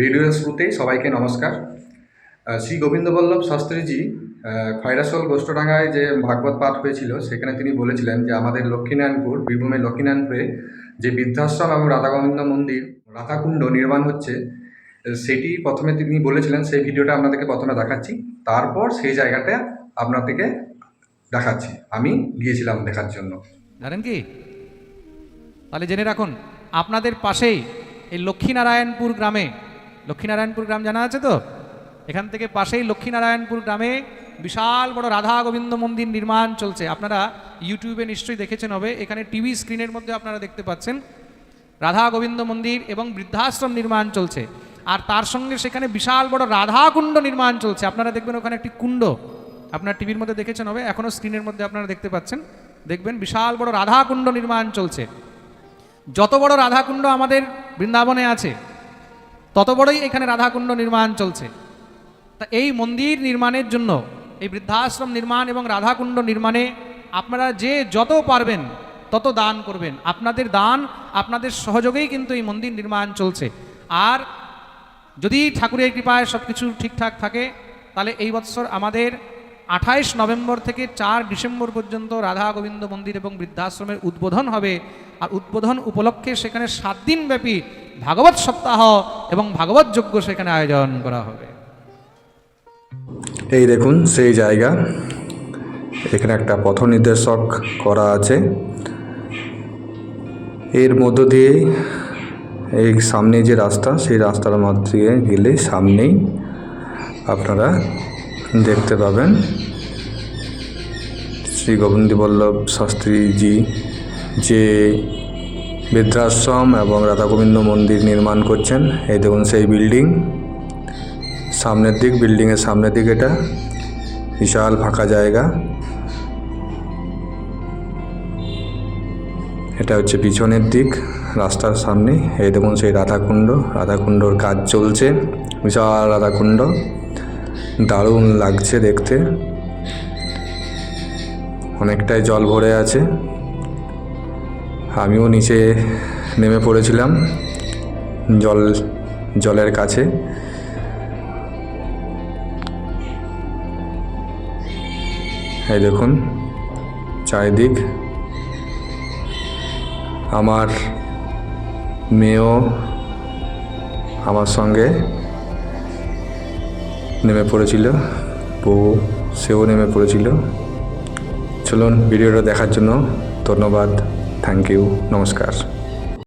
ভিডিওর শুরুতেই সবাইকে নমস্কার। শ্রী গোবিন্দবল্লভ শাস্ত্রীজি খয়রাসোল গোষ্ঠডাঙ্গায় যে ভাগবত পাঠ হয়েছিল, সেখানে তিনি বলেছিলেন যে আমাদের লক্ষ্মীনারায়ণপুর বীরভূমের লক্ষ্মীনারায়ণপুরে যে বৃদ্ধাশ্রম এবং রাধাগোবিন্দ মন্দির, রাধাকুণ্ড নির্মাণ হচ্ছে সেটি প্রথমে তিনি বলেছিলেন, সেই ভিডিওটা আপনাদেরকে প্রথমে দেখাচ্ছি। তারপর সেই জায়গাটা আপনাদেরকে দেখাচ্ছি। আমি গিয়েছিলাম দেখার জন্য। জানেন কি? তাহলে জেনে রাখুন, আপনাদের পাশেই এই লক্ষ্মীনারায়ণপুর গ্রামে লক্ষ্মীনারায়ণপুর গ্রাম জানা আছে তো? এখান থেকে পাশেই লক্ষ্মীনারায়ণপুর গ্রামে বিশাল বড় রাধা গোবিন্দ মন্দির নির্মাণ চলছে। আপনারা ইউটিউবে নিশ্চয়ই দেখেছেন হবে। এখানে টিভি স্ক্রিনের মধ্যে আপনারা দেখতে পাচ্ছেন। রাধা গোবিন্দ মন্দির এবং বৃদ্ধাশ্রম নির্মাণ চলছে। আর তার সঙ্গে সেখানে বিশাল বড় রাধা কুণ্ড নির্মাণ চলছে। আপনারা দেখবেন ওখানে একটি কুণ্ড। আপনার টিভির মধ্যে দেখেছেন হবে? এখনও স্ক্রিনের মধ্যে আপনারা দেখতে পাচ্ছেন। দেখবেন বিশাল বড় রাধা কুণ্ড নির্মাণ চলছে। যত বড় রাধাকুণ্ড আমাদের বৃন্দাবনে আছে তত বড়ই এখানে রাধাকুণ্ড নির্মাণ চলছে। তা এই মন্দির নির্মাণের জন্য, এই বৃদ্ধাশ্রম নির্মাণ এবং রাধাকুণ্ড নির্মাণে আপনারা যে যত পারবেন, তত দান করবেন। আপনাদের দান, আপনাদের সহযোগেই কিন্তু এই মন্দির নির্মাণ চলছে। আর যদি ঠাকুরের কৃপায় সব কিছু ঠিকঠাক থাকে, তাহলে এই বৎসর আমাদের আঠাইশ নভেম্বর থেকে চার ডিসেম্বর পর্যন্ত রাধা গোবিন্দ মন্দির এবং বৃদ্ধাশ্রমের উদ্বোধন হবে। আর উদ্বোধন উপলক্ষে সেখানে সাত দিন ব্যাপী ভাগবত সপ্তাহ এবং ভাগবত যজ্ঞ সেখানে আয়োজন করা হবে। এই দেখুন, সেই জায়গা। এখানে একটা পথ নির্দেশক করা আছে। এর মধ্য দিয়ে এই সামনে যে রাস্তা, সেই রাস্তার মধ্যে গেলে সামনেই আপনারা দেখতে পাবেন। শ্রী গোবিন্দ বল্লভ শাস্ত্রীজি যে বৃদ্ধাশ্রম এবং রাধাগোবিন্দ মন্দির নির্মাণ করছেন, এই দেখুন সেই বিল্ডিং। সামনের দিক, বিল্ডিংয়ের সামনের দিক এটা। বিশাল ফাঁকা জায়গা। এটা হচ্ছে পিছনের দিক, রাস্তার সামনে। এই দেখুন সেই রাধাকুণ্ড। রাধাকুণ্ডর কাজ চলছে। বিশাল রাধাকুণ্ড। দারুণ লাগছে দেখতে। অনেকটাই জল ভরে আছে। আমিও নিচে নেমে পড়েছিলাম জল, জলের কাছে। এই দেখুন, চারিদিক। আমার মেয়েও আমার সঙ্গে নেমে পড়েছিল। বউ সেও নেমে পড়েছিল। চলুন ভিডিওটা দেখার জন্য ধন্যবাদ। থ্যাংক ইউ নমস্কার।